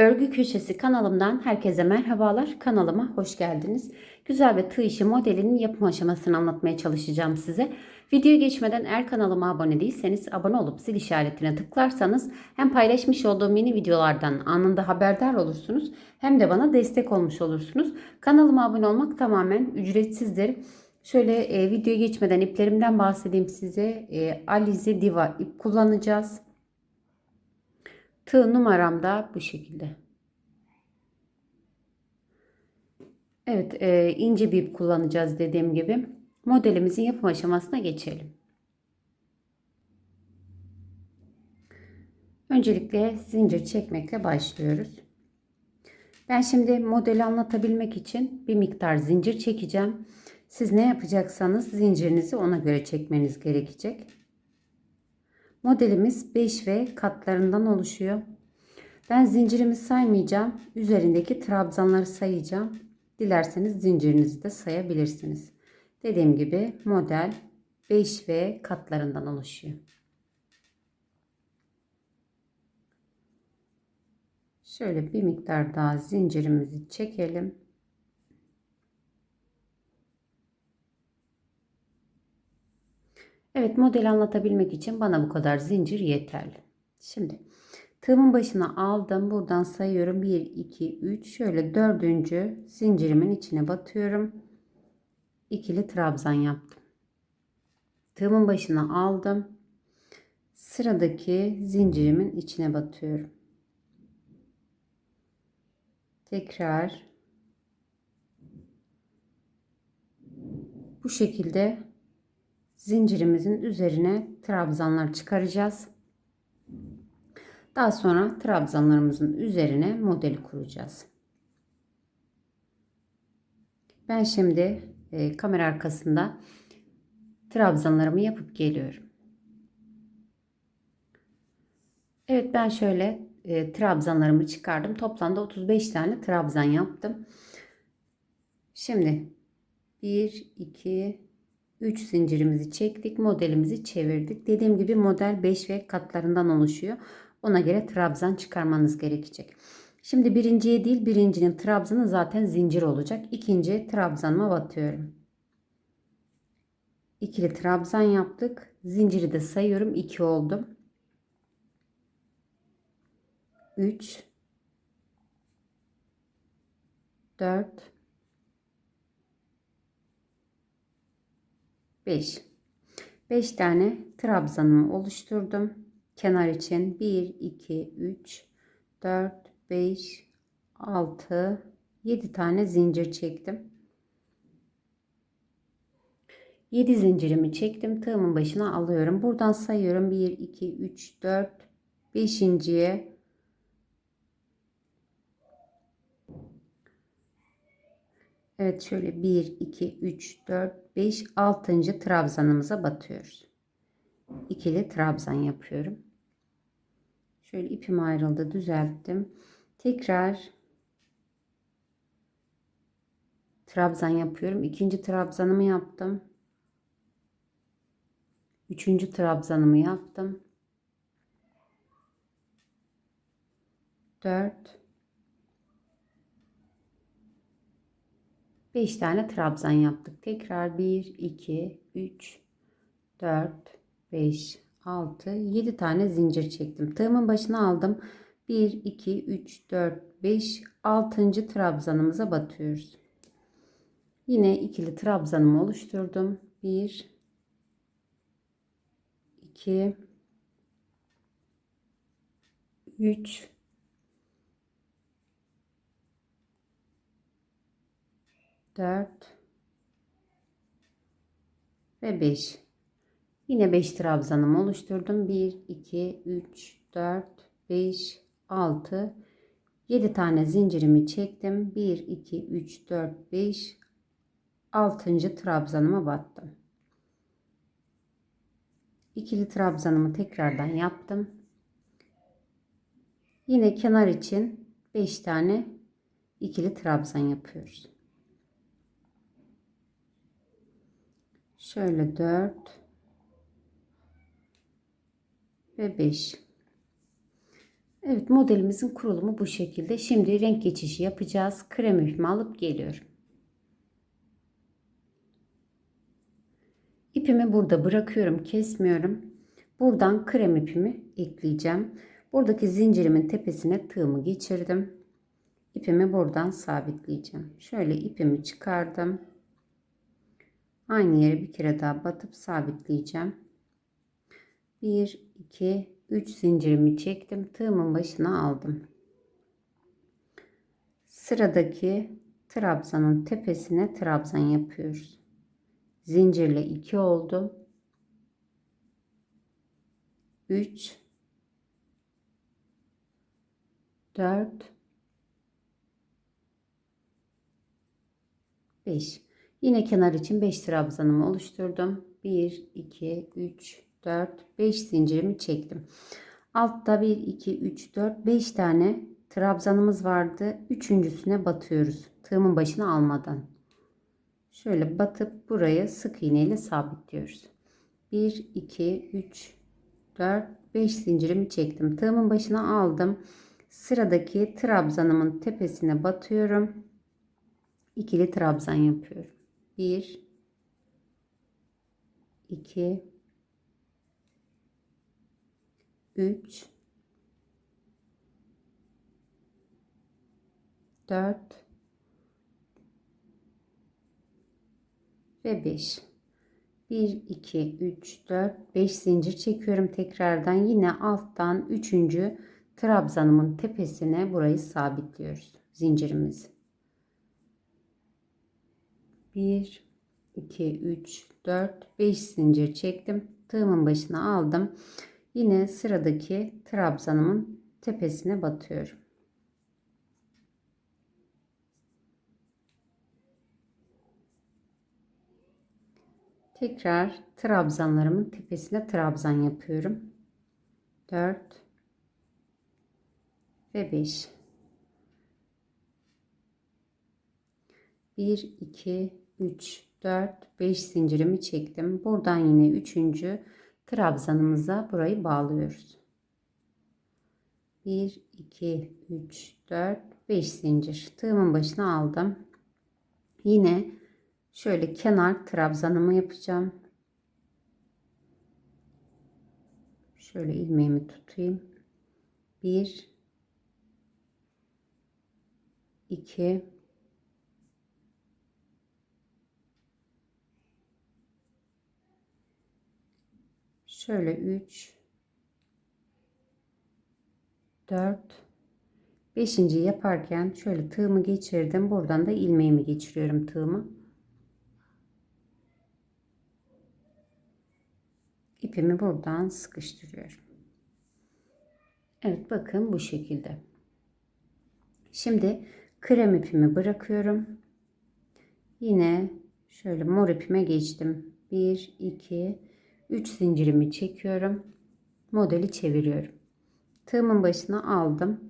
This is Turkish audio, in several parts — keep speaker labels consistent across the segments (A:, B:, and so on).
A: Örgü Köşesi kanalımdan herkese merhabalar. Kanalıma hoş geldiniz. Güzel ve tığ işi modelinin yapım aşamasını anlatmaya çalışacağım size. Videoya geçmeden eğer kanalıma abone değilseniz abone olup zil işaretine tıklarsanız hem paylaşmış olduğum yeni videolardan anında haberdar olursunuz hem de bana destek olmuş olursunuz. Kanalıma abone olmak tamamen ücretsizdir. Şöyle e, videoya geçmeden iplerimden bahsedeyim size. E, Alize Diva ip kullanacağız. Tığ numaram da bu şekilde. Evet e, ince bir ip kullanacağız dediğim gibi. Modelimizin yapım aşamasına geçelim. Öncelikle zincir çekmekle başlıyoruz. Ben şimdi modeli anlatabilmek için bir miktar zincir çekeceğim. Siz ne yapacaksanız zincirinizi ona göre çekmeniz gerekecek. Modelimiz 5 ve katlarından oluşuyor. Ben zincirimi saymayacağım. Üzerindeki trabzanları sayacağım. Dilerseniz zincirinizi de sayabilirsiniz. Dediğim gibi model 5 ve katlarından oluşuyor. Şöyle bir miktar daha zincirimizi çekelim. Evet modeli anlatabilmek için bana bu kadar zincir yeterli. Şimdi tığımın başına aldım. Buradan sayıyorum. 1, 2, 3. Şöyle dördüncü zincirimin içine batıyorum. İkili trabzan yaptım. Tığımın başına aldım. Sıradaki zincirimin içine batıyorum. Tekrar bu şekilde zincirimizin üzerine trabzanlar çıkaracağız. Daha sonra trabzanlarımızın üzerine modeli kuracağız. Ben şimdi e, kamera arkasında trabzanlarımı yapıp geliyorum. Evet ben şöyle e, trabzanlarımı çıkardım. Toplamda 35 tane trabzan yaptım. Şimdi 1 2 3 zincirimizi çektik. Modelimizi çevirdik. Dediğim gibi model 5 ve katlarından oluşuyor. Ona göre trabzan çıkarmanız gerekecek. Şimdi birinciye değil birincinin trabzanı zaten zincir olacak. İkinci trabzanıma batıyorum. İkili trabzan yaptık. Zinciri de sayıyorum. 2 oldu. 3 4 5 5 tane trabzanımı oluşturdum. Kenar için 1 2 3 4 5 6 7 tane zincir çektim. 7 zincirimi çektim. Tığımın başına alıyorum. Buradan sayıyorum. 1 2 3 4 5.'ye Evet şöyle 1, 2, 3, 4, 5, 6. trabzanımıza batıyoruz. İkili trabzan yapıyorum. Şöyle ipim ayrıldı düzelttim. Tekrar trabzan yapıyorum. İkinci trabzanımı yaptım. Üçüncü trabzanımı yaptım. Dört 5 tane trabzan yaptık. Tekrar 1, 2, 3, 4, 5, 6, 7 tane zincir çektim. Tığımın başına aldım. 1, 2, 3, 4, 5, 6. trabzanımıza batıyoruz. Yine ikili trabzanımı oluşturdum. 1, 2, 3, 4 ve 5. Yine 5 trabzanımı oluşturdum. 1, 2, 3, 4, 5, 6, 7 tane zincirimi çektim. 1, 2, 3, 4, 5, 6. trabzanıma battım. İkili trabzanımı tekrardan yaptım. Yine kenar için 5 tane ikili trabzan yapıyoruz. Şöyle 4 ve 5. Evet modelimizin kurulumu bu şekilde. Şimdi renk geçişi yapacağız. Krem ipimi alıp geliyorum. İpimi burada bırakıyorum. Kesmiyorum. Buradan krem ipimi ekleyeceğim. Buradaki zincirimin tepesine tığımı geçirdim. İpimi buradan sabitleyeceğim. Şöyle ipimi çıkardım. Aynı yere bir kere daha batıp sabitleyeceğim. 1 2 3 zincirimi çektim. Tığımın başına aldım. Sıradaki trabzanın tepesine trabzan yapıyoruz. Zincirle 2 oldu. 3 4 5 Yine kenar için 5 trabzanımı oluşturdum. 1 2 3 4 5 zincirimi çektim. Altta 1 2 3 4 5 tane trabzanımız vardı. Üçüncüsüne batıyoruz. Tığımın başına almadan. Şöyle batıp buraya sık iğne ile sabitliyoruz. 1 2 3 4 5 zincirimi çektim. Tığımın başına aldım. Sıradaki trabzanımın tepesine batıyorum. İkili trabzan yapıyorum. 1 2 3 4 ve 5 1 2 3 4 5 zincir çekiyorum tekrardan yine alttan 3. trabzanımın tepesine burayı sabitliyoruz zincirimizi 1 2 3 4 5 zincir çektim tığımın başına aldım Yine sıradaki trabzanımın tepesine batıyorum. Tekrar trabzanlarımın tepesine trabzan yapıyorum. 4 ve 5. 1 2 3 4 5 zincirimi çektim. Buradan yine 3 trabzanımıza burayı bağlıyoruz. 1 2 3 4 5 zincir tığımın başına aldım. Yine şöyle kenar trabzanımı yapacağım. Şöyle ilmeğimi tutayım. 1 2 Şöyle 3 4 5. yaparken şöyle tığımı geçirdim. Buradan da ilmeğimi geçiriyorum tığımı. İpimi buradan sıkıştırıyorum. Evet bakın bu şekilde. Şimdi krem ipimi bırakıyorum. Yine şöyle mor ipime geçtim. 1 2 3 zincirimi çekiyorum. Modeli çeviriyorum. Tığımın başına aldım.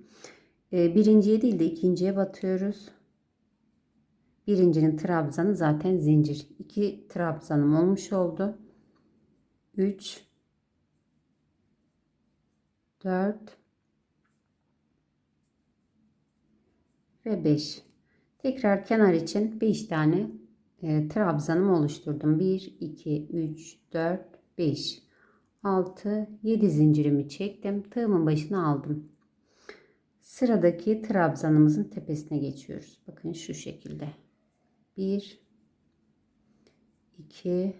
A: Ee, birinciye değil de ikinciye batıyoruz. Birincinin trabzanı zaten zincir. 2 trabzanım olmuş oldu. 3 4 ve 5. Tekrar kenar için 5 tane e, trabzanımı oluşturdum. 1 2 3 4 5 6 7 zincirimi çektim. Tığımın başına aldım. Sıradaki trabzanımızın tepesine geçiyoruz. Bakın şu şekilde. 1 2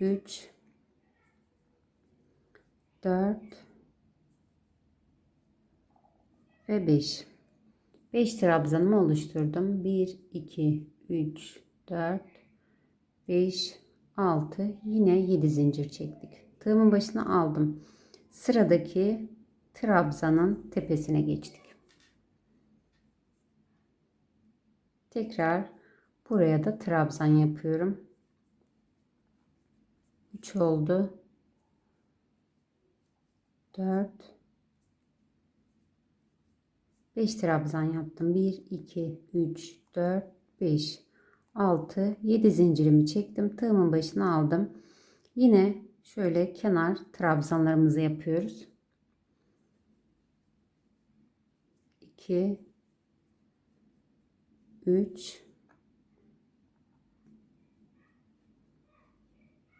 A: 3 4 ve 5 5 trabzanımı oluşturdum. 1 2 3 4 5 6 yine 7 zincir çektik. Tığımın başına aldım. Sıradaki trabzanın tepesine geçtik. Tekrar buraya da trabzan yapıyorum. 3 oldu. 4 5 trabzan yaptım. 1 2 3 4 5 6 7 zincirimi çektim tığımın başına aldım yine şöyle kenar trabzanlarımızı yapıyoruz 2 3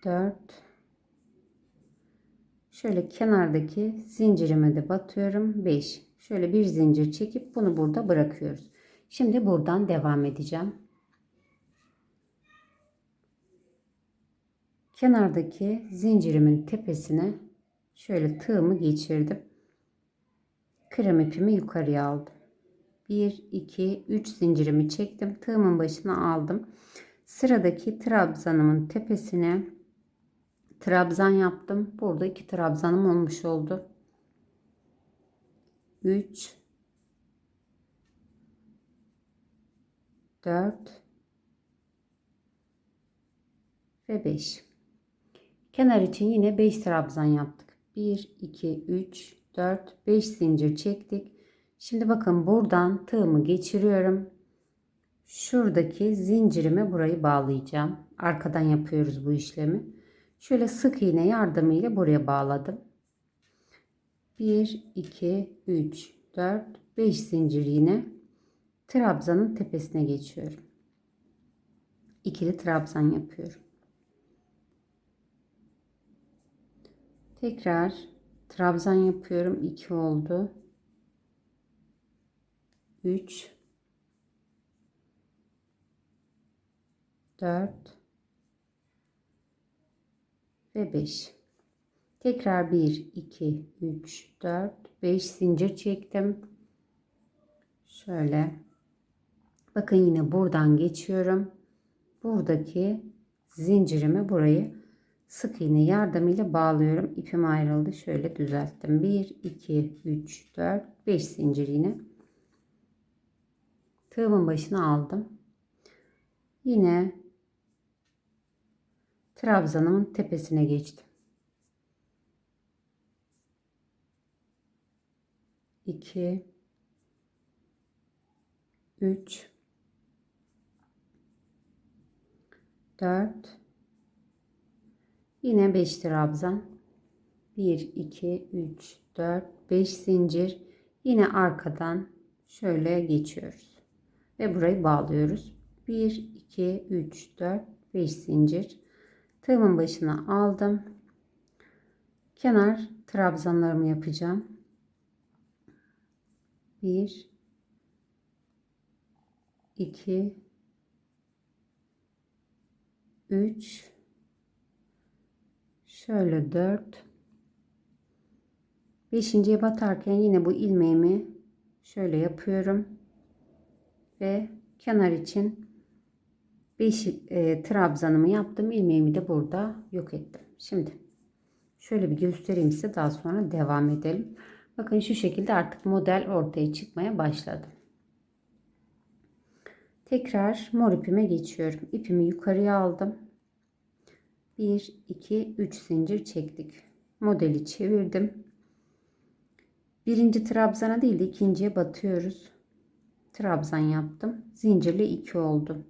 A: 4 Şöyle kenardaki zincirime de batıyorum. 5. Şöyle bir zincir çekip bunu burada bırakıyoruz. Şimdi buradan devam edeceğim. Kenardaki zincirimin tepesine şöyle tığımı geçirdim. Krem ipimi yukarıya aldım. 1 2 3 zincirimi çektim. Tığımın başına aldım. Sıradaki trabzanımın tepesine trabzan yaptım. Burada iki trabzanım olmuş oldu. 3 4 ve 5. Kenar için yine 5 trabzan yaptık. 1 2 3 4 5 zincir çektik. Şimdi bakın buradan tığımı geçiriyorum. Şuradaki zincirime burayı bağlayacağım. Arkadan yapıyoruz bu işlemi. Şöyle sık iğne yardımıyla buraya bağladım. 1 2 3 4 5 zincir yine trabzanın tepesine geçiyorum. İkili trabzan yapıyorum. Tekrar trabzan yapıyorum. 2 oldu. 3 4 ve 5 tekrar 1 2 3 4 5 zincir çektim. Şöyle. Bakın yine buradan geçiyorum. Buradaki zincirimi burayı sık iğne yardımıyla bağlıyorum. İpim ayrıldı. Şöyle düzelttim. 1 2 3 4 5 zincir yine. Tığımın başına aldım. Yine trabzanımın tepesine geçtim. 2 3 4 yine 5 trabzan. 1 2 3 4 5 zincir. Yine arkadan şöyle geçiyoruz. Ve burayı bağlıyoruz. 1 2 3 4 5 zincir. Tığımın başına aldım. Kenar trabzanlarımı yapacağım. 1 2 3 şöyle 4 beşinciye batarken yine bu ilmeğimi şöyle yapıyorum ve kenar için 5 e, trabzanımı yaptım. ilmeğimi de burada yok ettim. Şimdi şöyle bir göstereyim size daha sonra devam edelim. Bakın şu şekilde artık model ortaya çıkmaya başladı. Tekrar mor ipime geçiyorum. İpimi yukarıya aldım. 1 2 3 zincir çektik. Modeli çevirdim. Birinci trabzana değil de ikinciye batıyoruz. Trabzan yaptım. Zincirli 2 oldu.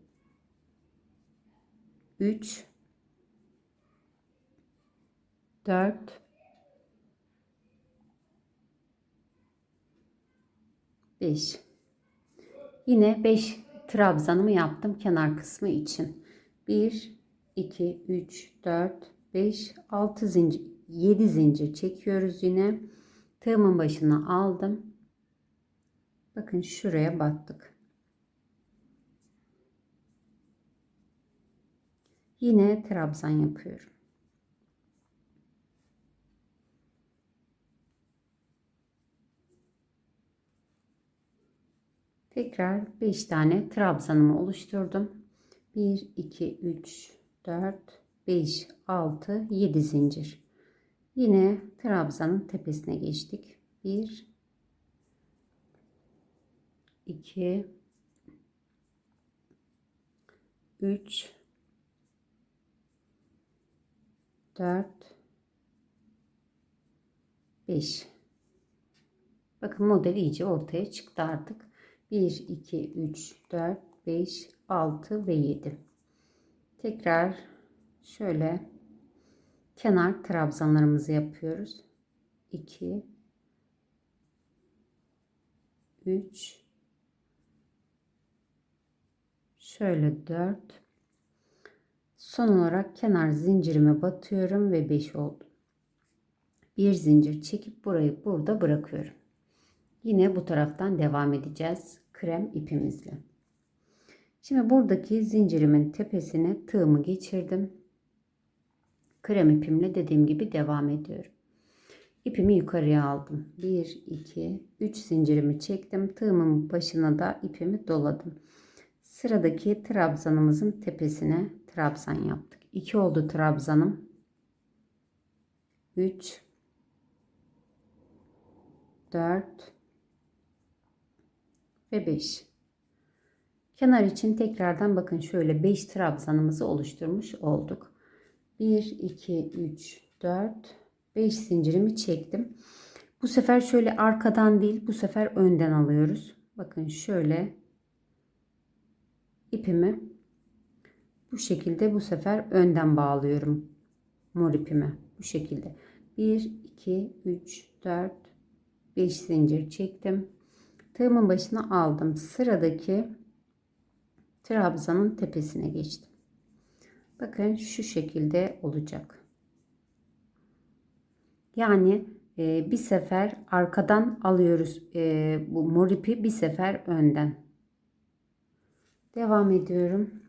A: 3 4 5 Yine 5 trabzanımı yaptım kenar kısmı için. 1 2 3 4 5 6 zincir 7 zincir çekiyoruz yine. Tığımın başına aldım. Bakın şuraya battık. Yine trabzan yapıyorum. Tekrar 5 tane trabzanımı oluşturdum. 1 2 3 4 5 6 7 zincir. Yine trabzanın tepesine geçtik. 1 2 3 4 5 Bakın model iyice ortaya çıktı artık. 1 2 3 4 5 6 ve 7. Tekrar şöyle kenar trabzanlarımızı yapıyoruz. 2 3 şöyle 4 son olarak kenar zincirime batıyorum ve 5 oldu. Bir zincir çekip burayı burada bırakıyorum. Yine bu taraftan devam edeceğiz krem ipimizle şimdi buradaki zincirimin tepesine tığımı geçirdim krem ipimle dediğim gibi devam ediyorum İpimi yukarıya aldım. 1, 2, 3 zincirimi çektim. Tığımın başına da ipimi doladım. Sıradaki trabzanımızın tepesine trabzan yaptık. 2 oldu trabzanım. 3 4 ve 5. Kenar için tekrardan bakın şöyle 5 trabzanımızı oluşturmuş olduk. 1 2 3 4 5 zincirimi çektim. Bu sefer şöyle arkadan değil bu sefer önden alıyoruz. Bakın şöyle ipimi bu şekilde bu sefer önden bağlıyorum mor ipimi bu şekilde 1 2 3 4 5 zincir çektim tığımın başına aldım sıradaki trabzanın tepesine geçtim bakın şu şekilde olacak yani e, bir sefer arkadan alıyoruz e, bu mor ipi bir sefer önden. Devam ediyorum.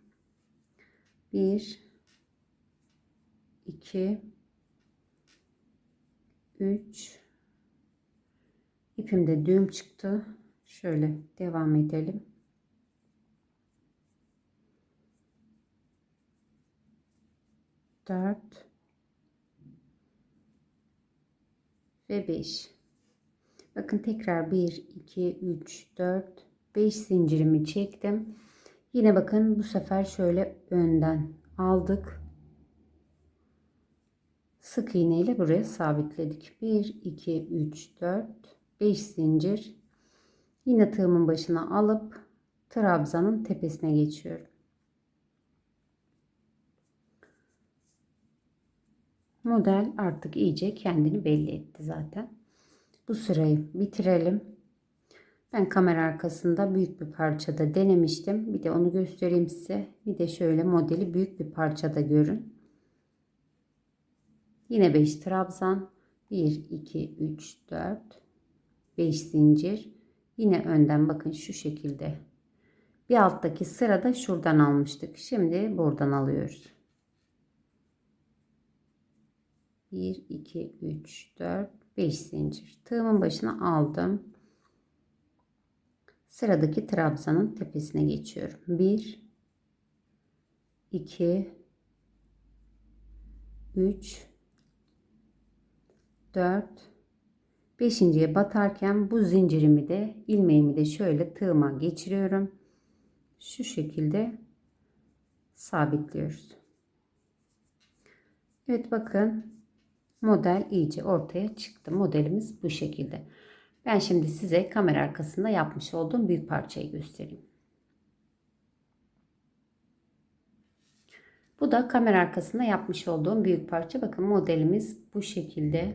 A: 1 2 3 İpimde düğüm çıktı. Şöyle devam edelim. Dört ve 5. Bakın tekrar 1, 2, 3, 4, 5 zincirimi çektim. Yine bakın bu sefer şöyle önden aldık. Sık iğne ile buraya sabitledik. 1, 2, 3, 4, 5 zincir. Yine tığımın başına alıp trabzanın tepesine geçiyorum. Model artık iyice kendini belli etti zaten. Bu sırayı bitirelim. Ben kamera arkasında büyük bir parçada denemiştim. Bir de onu göstereyim size. Bir de şöyle modeli büyük bir parçada görün. Yine 5 trabzan. 1, 2, 3, 4, 5 zincir. Yine önden bakın şu şekilde. Bir alttaki sırada şuradan almıştık. Şimdi buradan alıyoruz. 1 2 3 4 5 zincir. Tığımın başına aldım. Sıradaki trabzanın tepesine geçiyorum. 1 2 3 4 beşinciye batarken bu zincirimi de ilmeğimi de şöyle tığıma geçiriyorum. Şu şekilde sabitliyoruz. Evet bakın model iyice ortaya çıktı. Modelimiz bu şekilde. Ben şimdi size kamera arkasında yapmış olduğum büyük parçayı göstereyim. Bu da kamera arkasında yapmış olduğum büyük parça. Bakın modelimiz bu şekilde.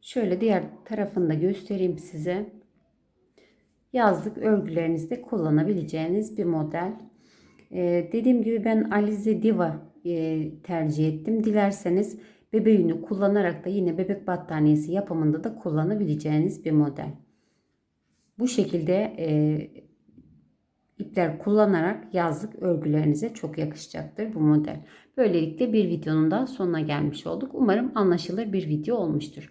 A: Şöyle diğer tarafını da göstereyim size. Yazlık örgülerinizde kullanabileceğiniz bir model. Ee, dediğim gibi ben Alize Diva e, tercih ettim. Dilerseniz bebe yünü kullanarak da yine bebek battaniyesi yapımında da kullanabileceğiniz bir model. Bu şekilde e, ipler kullanarak yazlık örgülerinize çok yakışacaktır bu model. Böylelikle bir videonun da sonuna gelmiş olduk. Umarım anlaşılır bir video olmuştur.